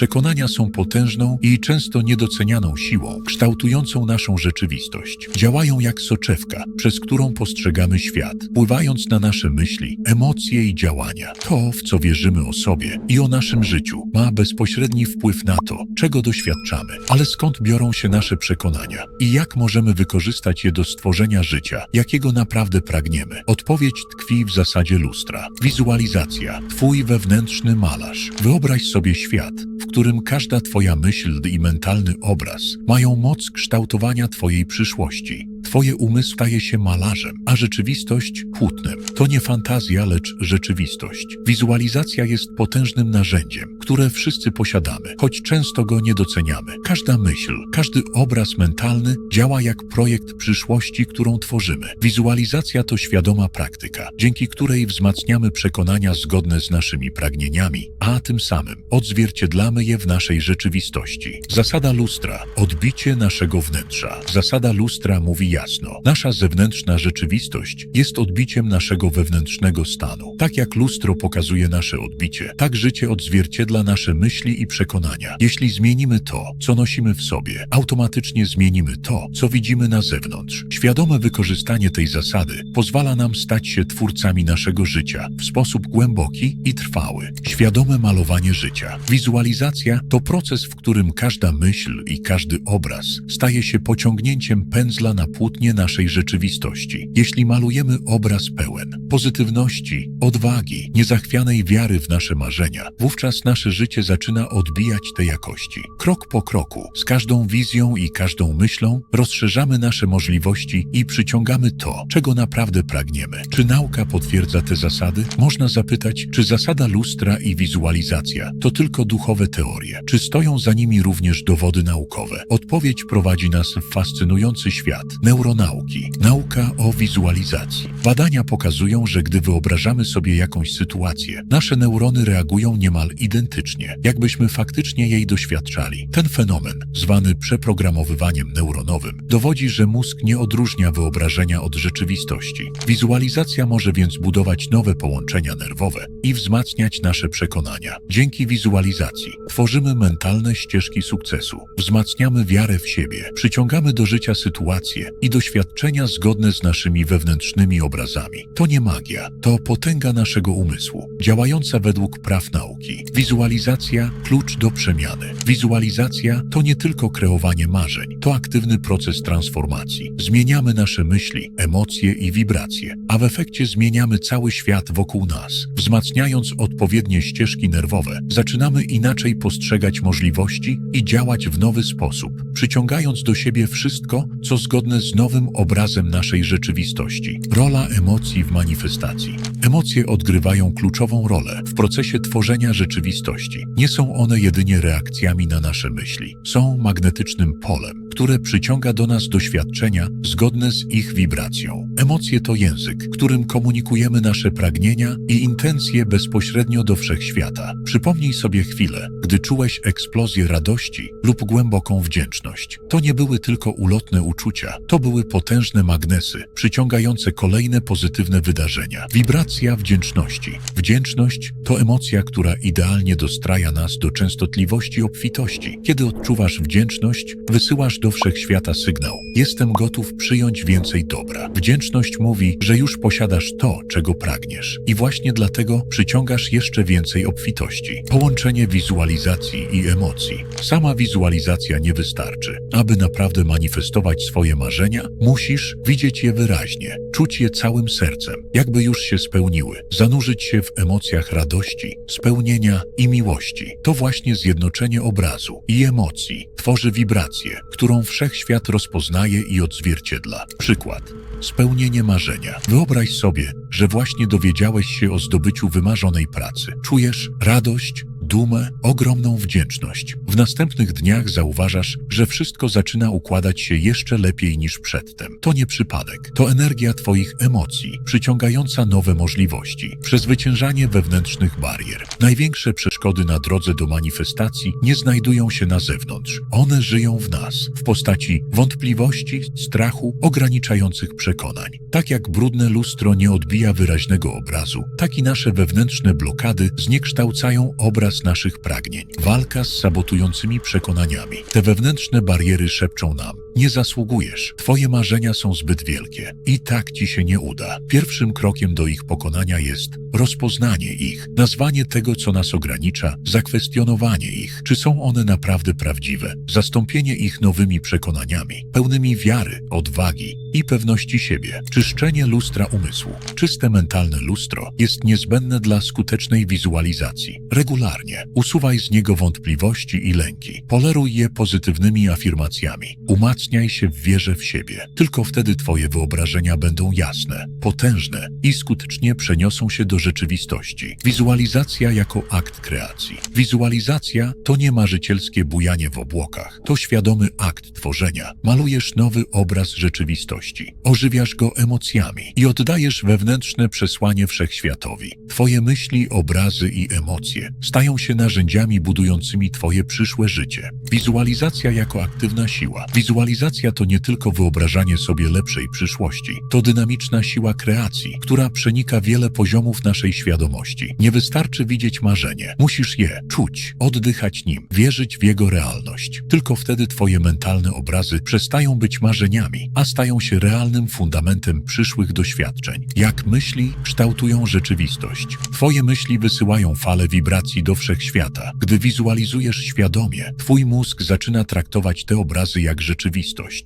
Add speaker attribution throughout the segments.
Speaker 1: Przekonania są potężną i często niedocenianą siłą, kształtującą naszą rzeczywistość. Działają jak soczewka, przez którą postrzegamy świat, wpływając na nasze myśli, emocje i działania. To, w co wierzymy o sobie i o naszym życiu, ma bezpośredni wpływ na to, czego doświadczamy. Ale skąd biorą się nasze przekonania i jak możemy wykorzystać je do stworzenia życia, jakiego naprawdę pragniemy? Odpowiedź tkwi w zasadzie lustra. Wizualizacja, twój wewnętrzny malarz. Wyobraź sobie świat, w którym każda twoja myśl i mentalny obraz mają moc kształtowania twojej przyszłości. Twoje umysł staje się malarzem, a rzeczywistość płótnem. To nie fantazja, lecz rzeczywistość. Wizualizacja jest potężnym narzędziem, które wszyscy posiadamy, choć często go nie doceniamy. Każda myśl, każdy obraz mentalny działa jak projekt przyszłości, którą tworzymy. Wizualizacja to świadoma praktyka, dzięki której wzmacniamy przekonania zgodne z naszymi pragnieniami, a tym samym odzwierciedlamy je w naszej rzeczywistości. Zasada lustra odbicie naszego wnętrza. Zasada lustra mówi jasno: nasza zewnętrzna rzeczywistość jest odbiciem naszego wewnętrznego stanu. Tak jak lustro pokazuje nasze odbicie, tak życie odzwierciedla nasze myśli i przekonania. Jeśli zmienimy to, co nosimy w sobie, automatycznie zmienimy to, co widzimy na zewnątrz. Świadome wykorzystanie tej zasady pozwala nam stać się twórcami naszego życia w sposób głęboki i trwały. Świadome malowanie życia. Wizualizacja to proces, w którym każda myśl i każdy obraz staje się pociągnięciem pędzla na płótnie naszej rzeczywistości. Jeśli malujemy obraz pełen pozytywności, odwagi, niezachwianej wiary w nasze marzenia, wówczas nasze życie zaczyna odbijać te jakości. Krok po kroku, z każdą wizją i każdą myślą rozszerzamy nasze możliwości i przyciągamy to, czego naprawdę pragniemy. Czy nauka potwierdza te zasady? Można zapytać, czy zasada lustra i wizualizacja to tylko duchowe teorie? Czy stoją za nimi również dowody naukowe? Odpowiedź prowadzi nas w fascynujący świat neuronauki, nauka o wizualizacji. Badania pokazują, że gdy wyobrażamy sobie jakąś sytuację, nasze neurony reagują niemal identycznie, jakbyśmy faktycznie jej doświadczali. Ten fenomen, zwany przeprogramowywaniem neuronowym, dowodzi, że mózg nie odróżnia wyobrażenia od rzeczywistości. Wizualizacja może więc budować nowe połączenia nerwowe i wzmacniać nasze przekonania. Dzięki wizualizacji tworzymy mentalne ścieżki sukcesu, wzmacniamy wiarę w siebie, przyciągamy do życia sytuacje i doświadczenia zgodne z naszymi wewnętrznymi obrazami. To nie magia, to potęga naszego umysłu, działająca według praw nauki. Wizualizacja klucz do przemiany. Wizualizacja to nie tylko kreowanie marzeń, to aktywny proces transformacji. Zmieniamy nasze myśli, emocje i wibracje, a w efekcie zmieniamy cały świat wokół nas. Wzmacniając odpowiednie ścieżki nerwowe, zaczynamy inaczej postrzegać możliwości i działać w nowy sposób, przyciągając do siebie wszystko, co zgodne z nowym obrazem naszej rzeczywistości. Rola emocji w manifestacji. Emocje odgrywają kluczową rolę w procesie tworzenia rzeczywistości. Nie są one jedynie reakcjami na nasze myśli. Są magnetycznym polem, które przyciąga do nas doświadczenia zgodne z ich wibracją. Emocje to język, którym komunikujemy nasze pragnienia i intencje bezpośrednio do wszechświata. Przypomnij sobie chwilę, gdy czułeś eksplozję radości lub głęboką wdzięczność. To nie były tylko ulotne uczucia, to były potężne magnesy, przyciągające kolejne pozytywne wydarzenia. Wibracja wdzięczności. Wdzięczność to emocja, która idealnie dostraja nas do częstotliwości obfitości. Kiedy odczuwasz wdzięczność, wysyłasz do wszechświata sygnał: Jestem gotów przyjąć więcej dobra. Wdzięczność mówi, że już posiadasz to, czego pragniesz, i właśnie dlatego przyciągasz jeszcze więcej obfitości. Połączenie wizualizacji i emocji. Sama wizualizacja nie wystarczy. Aby naprawdę manifestować swoje marzenia, musisz widzieć je wyraźnie, czuć je całym sercem, jakby już się spełniły, zanurzyć się w emocjach radości, spełnienia i miłości. To właśnie zjednoczenie obrazu i emocji tworzy wibrację, którą wszechświat rozpoznaje i odzwierciedla. Przykład. Spełnienie marzenia. Wyobraź sobie, że właśnie dowiedziałeś się o zdobyciu wymarzonej pracy. Czujesz radość, dumę, ogromną wdzięczność. W następnych dniach zauważasz, że wszystko zaczyna układać się jeszcze lepiej niż przedtem. To nie przypadek, to energia Twoich emocji, przyciągająca nowe możliwości, przezwyciężanie wewnętrznych barier. Największe przeszkody na drodze do manifestacji nie znajdują się na zewnątrz. One żyją w nas, w postaci wątpliwości, strachu, ograniczających przekonań. Tak jak brudne lustro nie odbija wyraźnego obrazu, tak i nasze wewnętrzne blokady zniekształcają obraz naszych pragnień. Walka z sabotującymi przekonaniami. Te wewnętrzne bariery szepczą nam: Nie zasługujesz, twoje marzenia są zbyt wielkie i tak ci się nie uda. Pierwszym krokiem do ich pokonania jest rozpoznanie ich, nazwanie tego, co nas ogranicza, zakwestionowanie ich, czy są one naprawdę prawdziwe, zastąpienie ich nowymi przekonaniami, pełnymi wiary, odwagi i pewności siebie, czyszczenie lustra umysłu. Czyste mentalne lustro jest niezbędne dla skutecznej wizualizacji. Regularnie usuwaj z niego wątpliwości i lęki. Poleruj je pozytywnymi afirmacjami. Umacniaj się w wierze w siebie. Tylko wtedy Twoje wyobrażenia będą jasne, potężne i skutecznie przeniosą się do rzeczywistości. Wizualizacja jako akt kreacji. Wizualizacja to nie marzycielskie bujanie w obłokach, to świadomy akt tworzenia. Malujesz nowy obraz rzeczywistości, ożywiasz go emocjami i oddajesz wewnętrzne przesłanie wszechświatowi. Twoje myśli, obrazy i emocje stają się narzędziami budującymi Twoje przyszłe życie. Wizualizacja jako aktywna siła. Wizualizacja to nie tylko wyobrażanie sobie lepszej przyszłości, to dynamiczna siła kreacji, która przenika wiele poziomów naszej świadomości. Nie wystarczy widzieć marzenie, musisz je czuć, oddychać nim, wierzyć w jego realność. Tylko wtedy Twoje mentalne obrazy przestają być marzeniami, a stają się realnym fundamentem przyszłych doświadczeń. Jak myśli kształtują rzeczywistość. Twoje myśli wysyłają fale wibracji do wszechświata. Gdy wizualizujesz świadomie, Twój mózg zaczyna traktować te obrazy jak rzeczywistość.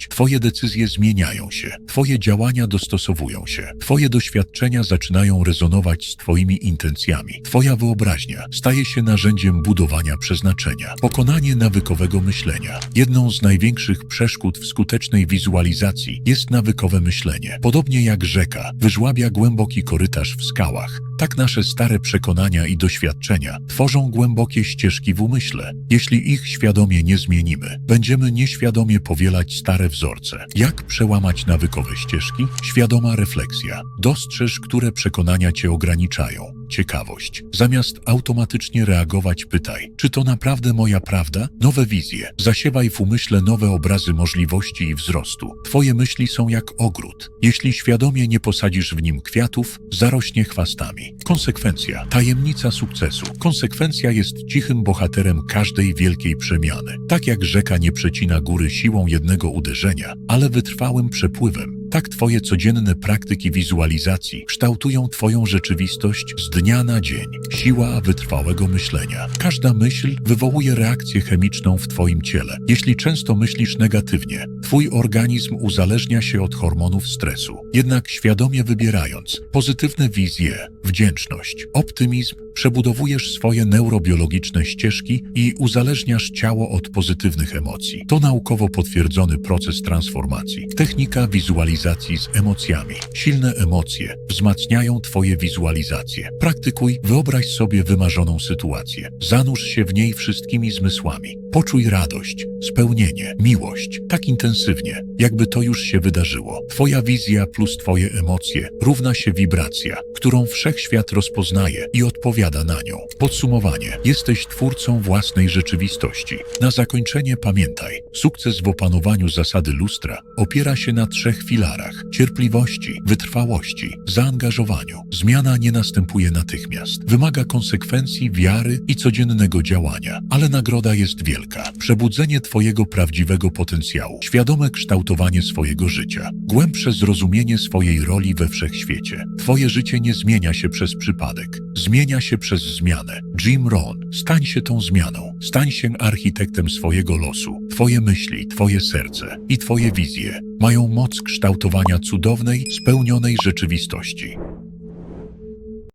Speaker 1: Twoje decyzje zmieniają się, Twoje działania dostosowują się, Twoje doświadczenia zaczynają rezonować z Twoimi intencjami. Twoja wyobraźnia staje się narzędziem budowania przeznaczenia. Pokonanie nawykowego myślenia. Jedną z największych przeszkód w skutecznej wizualizacji jest nawykowe myślenie. Podobnie jak rzeka wyżłabia głęboki korytarz w skałach, tak nasze stare przekonania i doświadczenia tworzą głębokie ścieżki w umyśle. Jeśli ich świadomie nie zmienimy, będziemy nieświadomie powielać stare wzorce. Jak przełamać nawykowe ścieżki? Świadoma refleksja. Dostrzeż, które przekonania cię ograniczają. Ciekawość. Zamiast automatycznie reagować, pytaj, czy to naprawdę moja prawda? Nowe wizje. Zasiewaj w umyśle nowe obrazy możliwości i wzrostu. Twoje myśli są jak ogród. Jeśli świadomie nie posadzisz w nim kwiatów, zarośnie chwastami. Konsekwencja. Tajemnica sukcesu. Konsekwencja jest cichym bohaterem każdej wielkiej przemiany. Tak jak rzeka nie przecina góry siłą jednego uderzenia, ale wytrwałym przepływem, tak Twoje codzienne praktyki wizualizacji kształtują Twoją rzeczywistość z dnia na dzień. Siła wytrwałego myślenia. Każda myśl wywołuje reakcję chemiczną w Twoim ciele. Jeśli często myślisz negatywnie, Twój organizm uzależnia się od hormonów stresu. Jednak świadomie wybierając pozytywne wizje, wdzięczność, optymizm, przebudowujesz swoje neurobiologiczne ścieżki i uzależniasz ciało od pozytywnych emocji. To naukowo potwierdzony proces transformacji. Technika wizualizacji z emocjami. Silne emocje wzmacniają Twoje wizualizacje. Praktykuj, wyobraź sobie wymarzoną sytuację. Zanurz się w niej wszystkimi zmysłami. Poczuj radość, spełnienie, miłość tak intensywnie, jakby to już się wydarzyło. Twoja wizja plus Twoje emocje równa się wibracja, którą wszechświat rozpoznaje i odpowiada na nią. Podsumowanie. Jesteś twórcą własnej rzeczywistości. Na zakończenie pamiętaj, sukces w opanowaniu zasady lustra opiera się na trzech filarach: cierpliwości, wytrwałości, zaangażowaniu. Zmiana nie następuje natychmiast. Wymaga konsekwencji, wiary i codziennego działania, ale nagroda jest wielka. Przebudzenie Twojego prawdziwego potencjału, świadome kształtowanie swojego życia, głębsze zrozumienie swojej roli we wszechświecie. Twoje życie nie zmienia się przez przypadek, zmienia się przez zmianę. Jim Rohn, stań się tą zmianą, stań się architektem swojego losu. Twoje myśli, Twoje serce i Twoje wizje mają moc kształtowania cudownej, spełnionej rzeczywistości.